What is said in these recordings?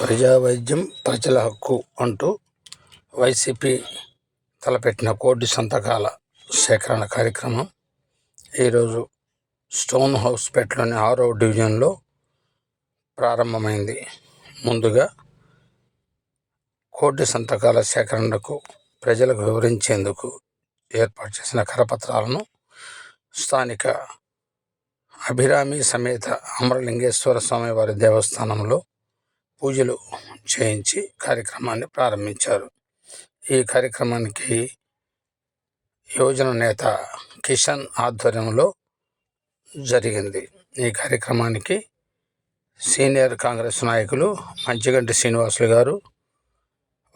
ప్రజా వైద్యం ప్రజల హక్కు అంటూ వైసీపీ తలపెట్టిన కోటి సంతకాల సేకరణ కార్యక్రమం ఈరోజు స్టోన్ హౌస్పేటలోని ఆరో డివిజన్లో ప్రారంభమైంది. ముందుగా కోటి సంతకాల సేకరణకు ప్రజలకు వివరించేందుకు ఏర్పాటు చేసిన కరపత్రాలను స్థానిక అభిరామి సమేత అమరలింగేశ్వర స్వామి వారి దేవస్థానంలో పూజలు చేయించి కార్యక్రమాన్ని ప్రారంభించారు. ఈ కార్యక్రమానికి యువజన నేత కిషన్ ఆధ్వర్యంలో జరిగింది. ఈ కార్యక్రమానికి సీనియర్ కాంగ్రెస్ నాయకులు మంచిగంటి శ్రీనివాసులు గారు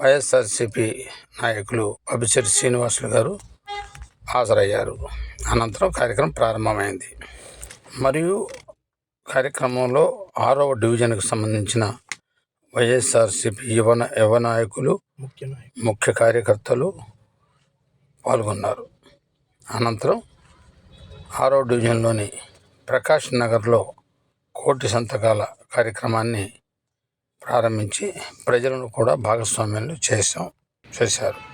వైఎస్ఆర్సిపి నాయకులు అభిషేక్ శ్రీనివాసులు గారు హాజరయ్యారు. అనంతరం కార్యక్రమం ప్రారంభమైంది. మరియు కార్యక్రమంలో ఆరవ డివిజన్కు సంబంధించిన వైఎస్ఆర్సిపి యువ యువ నాయకులు ముఖ్య కార్యకర్తలు పాల్గొన్నారు. అనంతరం ఆరో డివిజన్లోని ప్రకాష్ నగర్లో కోటి సంతకాల కార్యక్రమాన్ని ప్రారంభించి ప్రజలను కూడా భాగస్వామ్యాలు చేశాం చేశారు.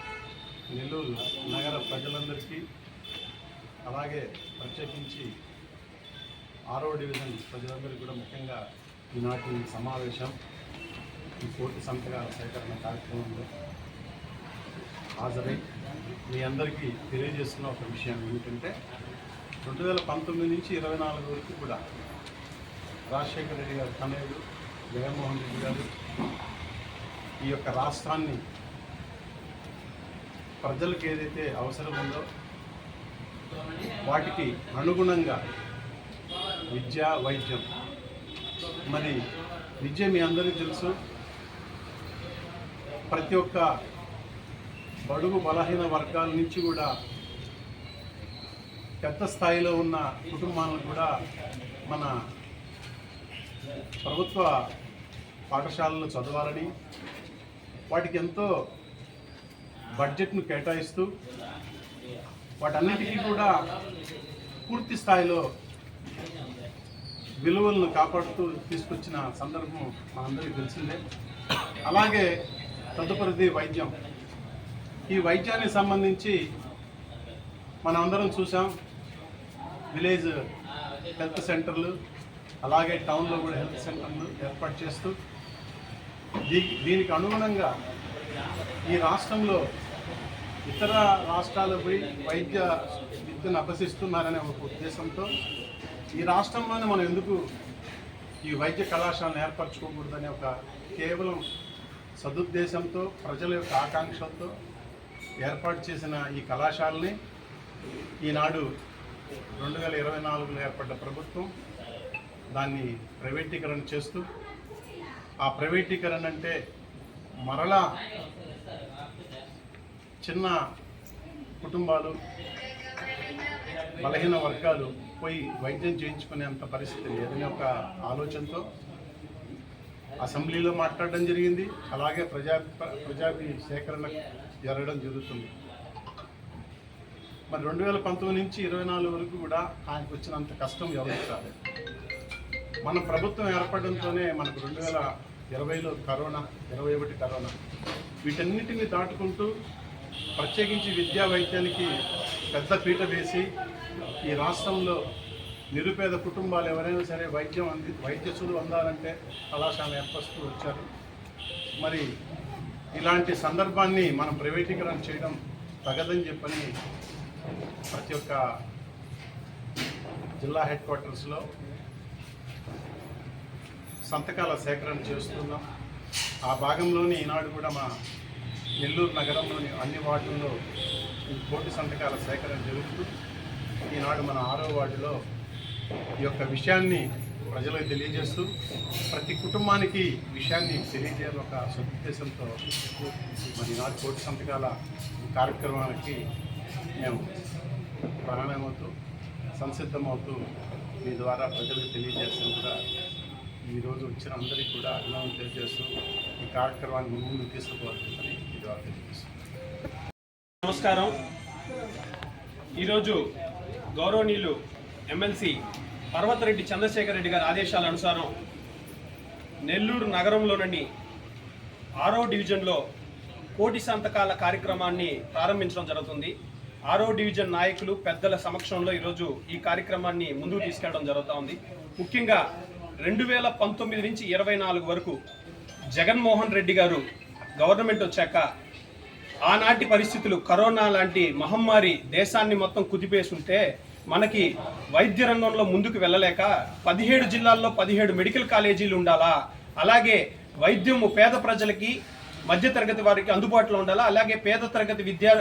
అలాగే ప్రత్యేకించి ఆరో డివిజన్ ప్రజలందరికీ కూడా ముఖ్యంగా ఈనాటి సమావేశం ఈ కోటి సంతకాల సేకరణ కార్యక్రమంలో హాజరై మీ అందరికీ తెలియజేస్తున్న ఒక విషయం ఏమిటంటే రెండు వేల పంతొమ్మిది నుంచి ఇరవై నాలుగు వరకు కూడా రాజశేఖర రెడ్డి గారు తనయుడు జగన్మోహన్ రెడ్డి గారు ఈ యొక్క రాష్ట్రాన్ని ప్రజలకు ఏదైతే అవసరం ఉందో వాటికి అనుగుణంగా విద్య వైద్యం. మరి విద్య మీ అందరికీ తెలుసు. ప్రతి ఒక్క బడుగు బలహీన వర్గాల నుంచి కూడా పెద్ద స్థాయిలో ఉన్న కుటుంబాలను కూడా మన ప్రభుత్వ పాఠశాలలో చదవాలని వాటికి ఎంతో బడ్జెట్ను కేటాయిస్తూ వాటన్నిటికీ కూడా పూర్తి స్థాయిలో విలువలను కాపాడుతూ తీసుకొచ్చిన సందర్భం మనందరికీ తెలిసిందే. అలాగే తదుపరిది వైద్యం. ఈ వైద్యానికి సంబంధించి మనం అందరం చూసాం విలేజ్ హెల్త్ సెంటర్లు అలాగే టౌన్లో కూడా హెల్త్ సెంటర్లు ఏర్పాటు చేస్తూ దీనికి అనుగుణంగా ఈ రాష్ట్రంలో ఇతర రాష్ట్రాలు పోయి వైద్య విద్యను అభ్యసిస్తున్నారనే ఒక ఉద్దేశంతో ఈ రాష్ట్రంలోనే మనం ఎందుకు ఈ వైద్య కళాశాలను ఏర్పరచుకోకూడదనే ఒక కేవలం సదుద్దేశంతో ప్రజల యొక్క ఆకాంక్షలతో ఏర్పాటు చేసిన ఈ కళాశాలని ఈనాడు రెండు వేల ఇరవై నాలుగులో ఏర్పడ్డ ప్రభుత్వం. దాన్ని ప్రైవేటీకరణ చేస్తూ ఆ ప్రైవేటీకరణ అంటే మరలా చిన్న కుటుంబాలు బలహీన వర్గాలు పోయి వైద్యం చేయించుకునేంత పరిస్థితి లేదని ఒక ఆలోచనతో అసెంబ్లీలో మాట్లాడడం జరిగింది. అలాగే ప్రజా ప్రజాభి సేకరణ జరగడం జరుగుతుంది. మరి రెండు వేల పంతొమ్మిది నుంచి ఇరవై నాలుగు వరకు కూడా ఆయనకు వచ్చినంత కష్టం ఎవరికి రాలేదు. మన ప్రభుత్వం ఏర్పడడంతోనే మనకు రెండు వేల ఇరవైలో కరోనా ఇరవై ఒకటి కరోనా వీటన్నిటిని దాటుకుంటూ ప్రత్యేకించి విద్యా వైద్యానికి పెద్ద పీట వేసి ఈ రాష్ట్రంలో నిరుపేద కుటుంబాలు ఎవరైనా సరే వైద్యం అంది వైద్య చదువు అందాలంటే కళాశాల ఏర్పరుస్తూ వచ్చారు. మరి ఇలాంటి సందర్భాన్ని మనం ప్రైవేటీకరణ చేయడం తగదని చెప్పని ప్రతి ఒక్క జిల్లా హెడ్ క్వార్టర్స్లో సంతకాల సేకరణ చేస్తున్నాం. ఆ భాగంలోని ఈనాడు కూడా మా నెల్లూరు నగరంలోని అన్ని వార్డుల్లో ఈ కోటి సంతకాల సేకరణ జరుగుతూ ఈనాడు మన ఆరో వార్డులో ఈ యొక్క విషయాన్ని ప్రజలకు తెలియజేస్తూ ప్రతి కుటుంబానికి విషయాన్ని తెలియజేయాలి ఒక సదుద్దేశంతో మరి ఈనాడు కోటి సంతకాల కార్యక్రమానికి మేము ప్రారంభమవుతూ సంసిద్ధమవుతూ మీ ద్వారా ప్రజలకు తెలియజేస్తాం కూడా ఈరోజు వచ్చిన అందరికీ కూడా అభినందన తెలియజేస్తూ ఈ కార్యక్రమాన్ని ముందు తీసుకుపోవాలని నమస్కారం. ఈరోజు గౌరవనీయులు ఎమ్మెల్సీ పర్వతరెడ్డి చంద్రశేఖర్ రెడ్డి గారి ఆదేశాల అనుసారం నెల్లూరు నగరంలోని ఆరో డివిజన్లో కోటి సంతకాల కార్యక్రమాన్ని ప్రారంభించడం జరుగుతుంది. ఆరో డివిజన్ నాయకులు పెద్దల సమక్షంలో ఈరోజు ఈ కార్యక్రమాన్ని ముందుకు తీసుకెళ్ళడం జరుగుతూ ఉంది. ముఖ్యంగా రెండు వేల పంతొమ్మిది నుంచి ఇరవై నాలుగు వరకు జగన్మోహన్ రెడ్డి గారు గవర్నమెంట్ వచ్చాక ఆనాటి పరిస్థితులు కరోనా లాంటి మహమ్మారి దేశాన్ని మొత్తం కుదిపేసుంటే మనకి వైద్య రంగంలో ముందుకు వెళ్ళలేక పదిహేడు జిల్లాల్లో పదిహేడు మెడికల్ కాలేజీలు ఉండాలా? అలాగే వైద్యము పేద ప్రజలకి మధ్యతరగతి వారికి అందుబాటులో ఉండాలా? అలాగే పేద తరగతి విద్యా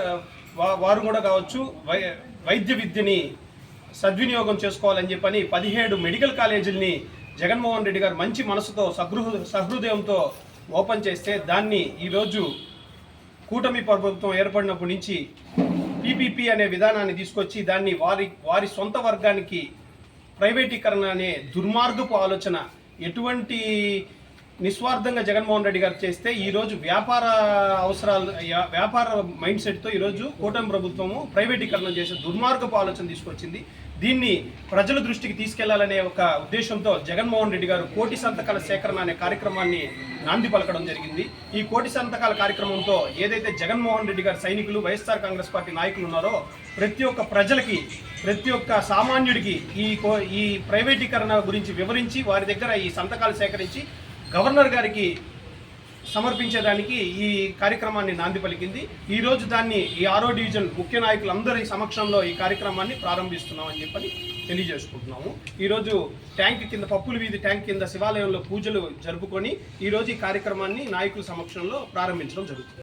వారు కూడా కావచ్చు వై వైద్య విద్యని సద్వినియోగం చేసుకోవాలని చెప్పని పదిహేడు మెడికల్ కాలేజీలని జగన్మోహన్ రెడ్డి గారు మంచి మనసుతో సహృ సహృదయంతో ఓపెన్ చేస్తే దాన్ని ఈరోజు కూటమి ప్రభుత్వం ఏర్పడినప్పటి నుంచి పీపీపీ అనే విధానాన్ని తీసుకొచ్చి దాన్ని వారి వారి సొంత వర్గానికి ప్రైవేటీకరణ అనే దుర్మార్గపు ఆలోచన. ఎటువంటి నిస్వార్థంగా జగన్మోహన్ రెడ్డి గారు చేస్తే ఈరోజు వ్యాపార అవసరాలు వ్యాపార మైండ్ సెట్తో ఈరోజు కూటమి ప్రభుత్వము ప్రైవేటీకరణ చేసే దుర్మార్గపు ఆలోచన తీసుకొచ్చింది. దీన్ని ప్రజల దృష్టికి తీసుకెళ్ళాలనే ఒక ఉద్దేశంతో జగన్మోహన్ రెడ్డి గారు కోటి సంతకాల సేకరణ అనే కార్యక్రమాన్ని నాంది పలకడం జరిగింది. ఈ కోటి సంతకాల కార్యక్రమంతో ఏదైతే జగన్మోహన్ రెడ్డి గారి సైనికులు వైఎస్ఆర్ కాంగ్రెస్ పార్టీ నాయకులు ఉన్నారో ప్రతి ఒక్క ప్రజలకి ప్రతి ఒక్క సామాన్యుడికి ఈ కో- ఈ ప్రైవేటీకరణ గురించి వివరించి వారి దగ్గర ఈ సంతకాలు సేకరించి గవర్నర్ గారికి సమర్పించేదానికి ఈ కార్యక్రమాన్ని నాంది పలికింది. ఈరోజు దాన్ని ఈ ఆరో డివిజన్ ముఖ్య నాయకులందరి సమక్షంలో ఈ కార్యక్రమాన్ని ప్రారంభిస్తున్నామని చెప్పని తెలియజేసుకుంటున్నాము. ఈరోజు ట్యాంక్ కింద పప్పుల వీధి ట్యాంక్ కింద శివాలయంలో పూజలు జరుపుకొని ఈరోజు ఈ కార్యక్రమాన్ని నాయకుల సమక్షంలో ప్రారంభించడం జరుగుతుంది.